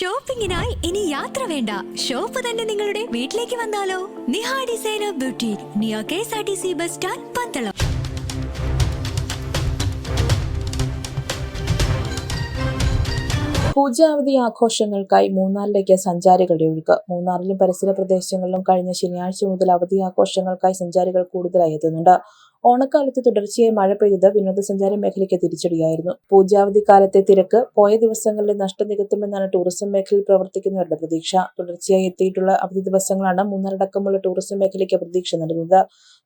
ഷോപ്പിംഗിനായി ഇനി യാത്ര വേണ്ട. ഷോപ്പ് തന്നെ നിങ്ങളുടെ വീട്ടിലേക്ക് വന്നാലോ? നിഹാ ഡിസൈനർ ബ്യൂട്ടി നിയോ K S R T C bus stand Pandalam. പൂജാവധി ആഘോഷങ്ങൾക്കായി മൂന്നാറിലേക്ക് സഞ്ചാരികളുടെ ഒഴുക്ക്. മൂന്നാറിലും പരിസര പ്രദേശങ്ങളിലും കഴിഞ്ഞ ശനിയാഴ്ച മുതൽ അവധി ആഘോഷങ്ങൾക്കായി സഞ്ചാരികൾ കൂടുതലായി എത്തുന്നുണ്ട്. ഓണക്കാലത്ത് തുടർച്ചയായി മഴ പെയ്തത് വിനോദസഞ്ചാര മേഖലയ്ക്ക് തിരിച്ചടിയായിരുന്നു. പൂജാവധി കാലത്തെ തിരക്ക് പോയ ദിവസങ്ങളിലെ നഷ്ടം നികത്തുമെന്നാണ് ടൂറിസം മേഖലയിൽ പ്രവർത്തിക്കുന്നവരുടെ പ്രതീക്ഷ. തുടർച്ചയായി എത്തിയിട്ടുള്ള അവധി ദിവസങ്ങളാണ് മൂന്നാറടക്കമുള്ള ടൂറിസം മേഖലയ്ക്ക് പ്രതീക്ഷ നൽകുന്നത്.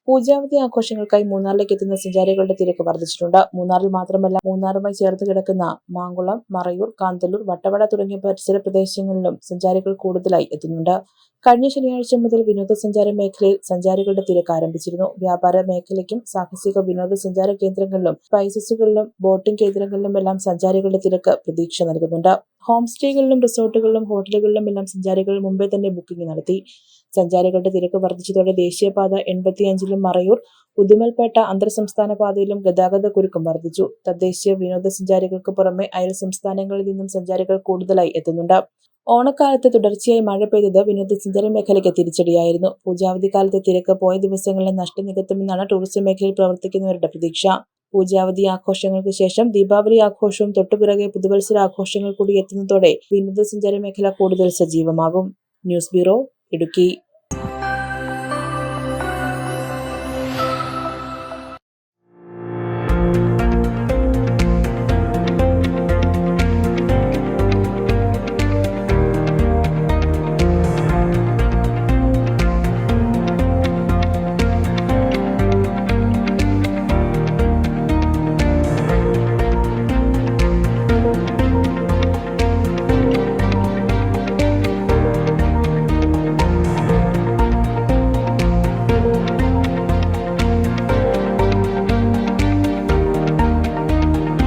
പൂജാവധി ആഘോഷങ്ങൾക്കായി മൂന്നാറിലേക്ക് എത്തുന്ന സഞ്ചാരികളുടെ തിരക്ക് വർദ്ധിച്ചിട്ടുണ്ട്. മൂന്നാറിൽ മാത്രമല്ല മൂന്നാറുമായി ചേർത്ത് കിടക്കുന്ന മാങ്കുളം മറയൂർ കാന്തല്ലൂർ വട്ടവട തുടങ്ങിയ പരിസര പ്രദേശങ്ങളിലും സഞ്ചാരികൾ കൂടുതലായി എത്തുന്നുണ്ട്. കഴിഞ്ഞ ശനിയാഴ്ച മുതൽ വിനോദസഞ്ചാര മേഖലയിൽ സഞ്ചാരികളുടെ തിരക്ക് ആരംഭിച്ചിരുന്നു. വ്യാപാര മേഖലയ്ക്കും സാഹസിക വിനോദസഞ്ചാര കേന്ദ്രങ്ങളിലും സ്പൈസസുകളിലും ബോട്ടിംഗ് കേന്ദ്രങ്ങളിലും എല്ലാം സഞ്ചാരികളുടെ തിരക്ക് പ്രതീക്ഷ നൽകുന്നുണ്ട്. ഹോം സ്റ്റേകളിലും റിസോർട്ടുകളിലും ഹോട്ടലുകളിലും എല്ലാം സഞ്ചാരികൾ മുമ്പേ തന്നെ ബുക്കിംഗ് നടത്തി. സഞ്ചാരികളുടെ തിരക്ക് വർദ്ധിച്ചതോടെ ദേശീയപാത എൺപത്തിയഞ്ചിലും മറയൂർ ഉദുമൽപേട്ട അന്തർ സംസ്ഥാന പാതയിലും ഗതാഗത കുരുക്കം വർദ്ധിച്ചു. തദ്ദേശീയ വിനോദസഞ്ചാരികൾക്ക് പുറമെ അയൽ സംസ്ഥാനങ്ങളിൽ നിന്നും സഞ്ചാരികൾ കൂടുതലായി എത്തുന്നുണ്ട്. ഓണക്കാലത്ത് തുടർച്ചയായി മഴ പെയ്തത് വിനോദസഞ്ചാര മേഖലയ്ക്ക് തിരിച്ചടിയായിരുന്നു. പൂജാവധി കാലത്തെ തിരക്ക് പോയ ദിവസങ്ങളിലെ നഷ്ടം നികത്തുമെന്നാണ് ടൂറിസം മേഖലയിൽ പ്രവർത്തിക്കുന്നവരുടെ പ്രതീക്ഷ. പൂജാവധി ആഘോഷങ്ങൾക്ക് ശേഷം ദീപാവലി ആഘോഷവും തൊട്ടുപിറകെ പുതുവത്സര ആഘോഷങ്ങൾ കൂടി എത്തുന്നതോടെ വിനോദസഞ്ചാര മേഖല കൂടുതൽ സജീവമാകും. News bureau Idukki.